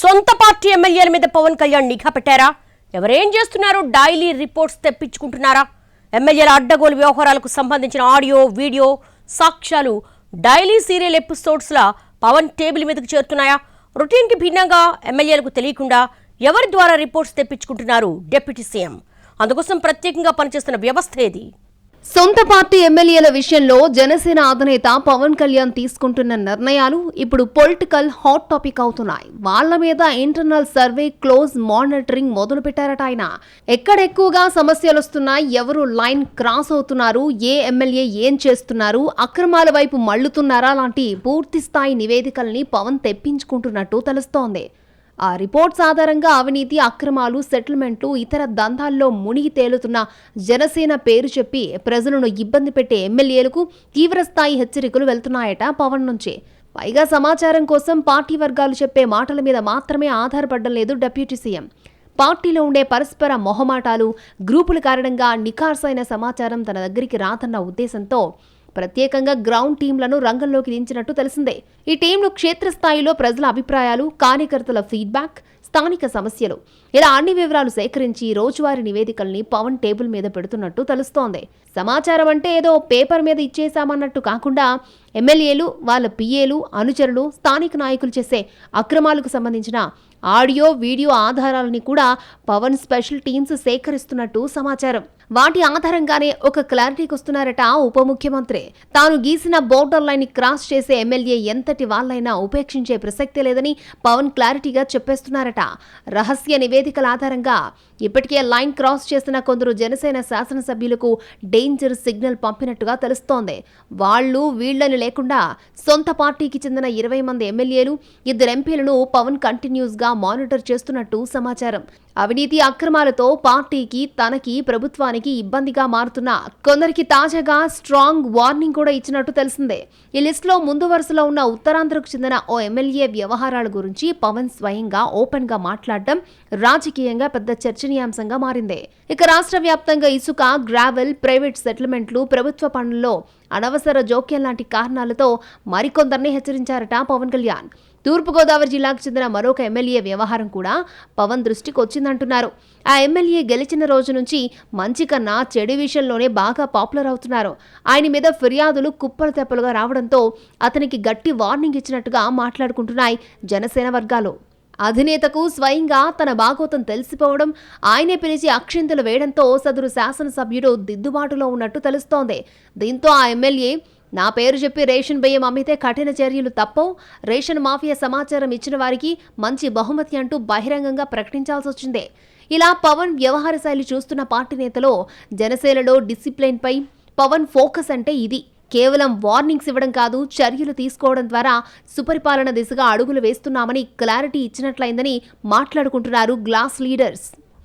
సొంత పార్టీ ఎమ్మెల్యేల మీద పవన్ కళ్యాణ్ నిఘా పెట్టారా? ఎవరేం చేస్తున్నారు? డైలీ రిపోర్ట్స్ తెప్పించుకుంటున్నారా? ఎమ్మెల్యేల అడ్డగోలు వ్యవహారాలకు సంబంధించిన ఆడియో వీడియో సాక్ష్యాలు డైలీ సీరియల్ ఎపిసోడ్స్లా పవన్ టేబుల్ మీదకు చేరుతున్నాయా? రొటీన్కి భిన్నంగా ఎమ్మెల్యేలకు తెలియకుండా ఎవరి ద్వారా రిపోర్ట్స్ తెప్పించుకుంటున్నారు? Deputy CM. అందుకోసం ప్రత్యేకంగా పనిచేస్తున్న వ్యవస్థ ఏది? సొంత పార్టీ ఎమ్మెల్యేల విషయంలో జనసేన అధినేత పవన్ కళ్యాణ్ తీసుకుంటున్న నిర్ణయాలు ఇప్పుడు పొలిటికల్ హాట్ టాపిక్ అవుతున్నాయి. వాళ్ళ మీద ఇంటర్నల్ సర్వే క్లోజ్ మానిటరింగ్ మొదలు పెట్టారట ఆయన. ఎక్కడ ఎక్కువగా సమస్యలు వస్తున్నాయి? ఎవరు లైన్ క్రాస్ అవుతున్నారు? ఏ ఎమ్మెల్యే ఏం చేస్తున్నారు? అక్రమాల వైపు మళ్ళుతున్నారా లాంటి పూర్తి స్థాయి నివేదికల్ని పవన్ తెప్పించుకుంటున్నట్టు తెలుస్తోంది. ఆ రిపోర్ట్స్ ఆధారంగా అవినీతి అక్రమాలు సెటిల్మెంట్లు ఇతర దందాల్లో మునిగి తేలుతున్న జనసేన పేరు చెప్పి ప్రజలను ఇబ్బంది పెట్టే ఎమ్మెల్యేలకు తీవ్రస్థాయి హెచ్చరికలు వెళ్తున్నాయట పవన్ నుంచి. పైగా సమాచారం కోసం పార్టీ వర్గాలు చెప్పే మాటల మీద మాత్రమే ఆధారపడడం లేదు డిప్యూటీ సీఎం. పార్టీలో ఉండే పరస్పర మొహమాటాలు గ్రూపుల కారణంగా నిఖార్సైన సమాచారం తన దగ్గరికి రాదన్న ఉద్దేశంతో ప్రత్యేకంగా గ్రౌండ్ టీంలను రంగంలోకి దించినట్టు తెలిసిందే. ఈ టీంలు క్షేత్రస్థాయిలో ప్రజల అభిప్రాయాలు కార్యకర్తల ఫీడ్బ్యాక్ స్థానిక సమస్యలు ఇలా అన్ని వివరాలు సేకరించి రోజువారీ నివేదికల్ని పవన్ టేబుల్ మీద పెడుతున్నట్టు తెలుస్తోంది. సమాచారం అంటే ఏదో పేపర్ మీద ఇచ్చేశామన్నట్టు కాకుండా ఎమ్మెల్యేలు వాళ్ళ పిఏలు అనుచరులు స్థానిక నాయకులు చేసే అక్రమాలకు సంబంధించిన ఆడియో వీడియో ఆధారాలని కూడా పవన్ స్పెషల్ టీమ్స్ సేకరిస్తున్నట్టు సమాచారం. వాటి ఆధారంగానే ఒక క్లారిటీకి వస్తున్నారట ఉప ముఖ్యమంత్రి. తాను గీసిన బోర్డర్ లైన్ క్రాస్ చేసే ఎమ్మెల్యే ఎంతటి వాళ్ళైనా ఉపేక్షించే ప్రసక్తే లేదని పవన్ క్లారిటీగా చెప్పేస్తున్నారట. రహస్య నివేదికల ఆధారంగా ఇప్పటికే లైన్ క్రాస్ చేసిన కొందరు జనసేన శాసనసభ్యులకు డేంజర్ సిగ్నల్ పంపినట్టుగా తెలుస్తోంది. వాళ్ళు వీళ్ళని లేకుండా సొంత పార్టీకి చెందిన ఇరవై మంది ఎమ్మెల్యేలు ఇద్దరు ఎంపీలను పవన్ కంటిన్యూస్గా మానిటర్ చేస్తున్నట్టు సమాచారం. అవినీతి అక్రమాలతో పార్టీకి తనకి ప్రభుత్వానికి ఇబ్బందిగా మారుతున్న కొందరికి తాజాగా స్ట్రాంగ్ వార్నింగ్ కూడా ఇచ్చినట్టు తెలిసిందే. ఈ లిస్టులో ముందు వరుసలో ఉన్న ఉత్తరాంధ్రకు చెందిన ఓ ఎమ్మెల్యే వ్యవహారాల గురించి పవన్ స్వయంగా ఓపెన్గా మాట్లాడడం రాజకీయంగా పెద్ద చర్చనీయాంశంగా మారింది. ఇక రాష్ట్ర వ్యాప్తంగా ఇసుక గ్రావెల్ ప్రైవేట్ సెటిల్మెంట్లు ప్రభుత్వ పనుల్లో అనవసర జోక్యం లాంటి కారణాలతో మరికొందరిని హెచ్చరించారట పవన్ కళ్యాణ్. తూర్పుగోదావరి జిల్లాకు చెందిన మరొక ఎమ్మెల్యే వ్యవహారం కూడా పవన్ దృష్టికి వచ్చిందంటున్నారు. ఆ ఎమ్మెల్యే గెలిచిన రోజు నుంచి మంచి కన్నా చెడు విషయంలోనే బాగా పాపులర్ అవుతున్నారు. ఆయన మీద ఫిర్యాదులు కుప్పలు తెప్పలుగా రావడంతో అతనికి గట్టి వార్నింగ్ ఇచ్చినట్టుగా మాట్లాడుకుంటున్నాయి జనసేన వర్గాలు. అధినేతకు స్వయంగా తన బాగోతం తెలిసిపోవడం ఆయనే పిలిచి అక్షింతలు వేయడంతో సదరు శాసనసభ్యుడు దిద్దుబాటులో ఉన్నట్టు తెలుస్తోంది. దీంతో ఆ ఎమ్మెల్యే నా పేరు చెప్పి రేషన్ బియ్యం అమ్మితే కఠిన చర్యలు తప్పవు. రేషన్ మాఫియా సమాచారం ఇచ్చిన వారికి మంచి బహుమతి అంటూ బహిరంగంగా ప్రకటించాల్సి వచ్చిందే. ఇలా పవన్ వ్యవహార శైలి చూస్తున్న పార్టీ నేతలో జనసేనలో డిసిప్లిన్పై పవన్ ఫోకస్ అంటే ఇది. కేవలం వార్నింగ్స్ ఇవ్వడం కాదు చర్యలు తీసుకోవడం ద్వారా సుపరిపాలన దిశగా అడుగులు వేస్తున్నామని క్లారిటీ ఇచ్చినట్లయిందని మాట్లాడుకుంటున్నారు గ్లాస్ లీడర్స్.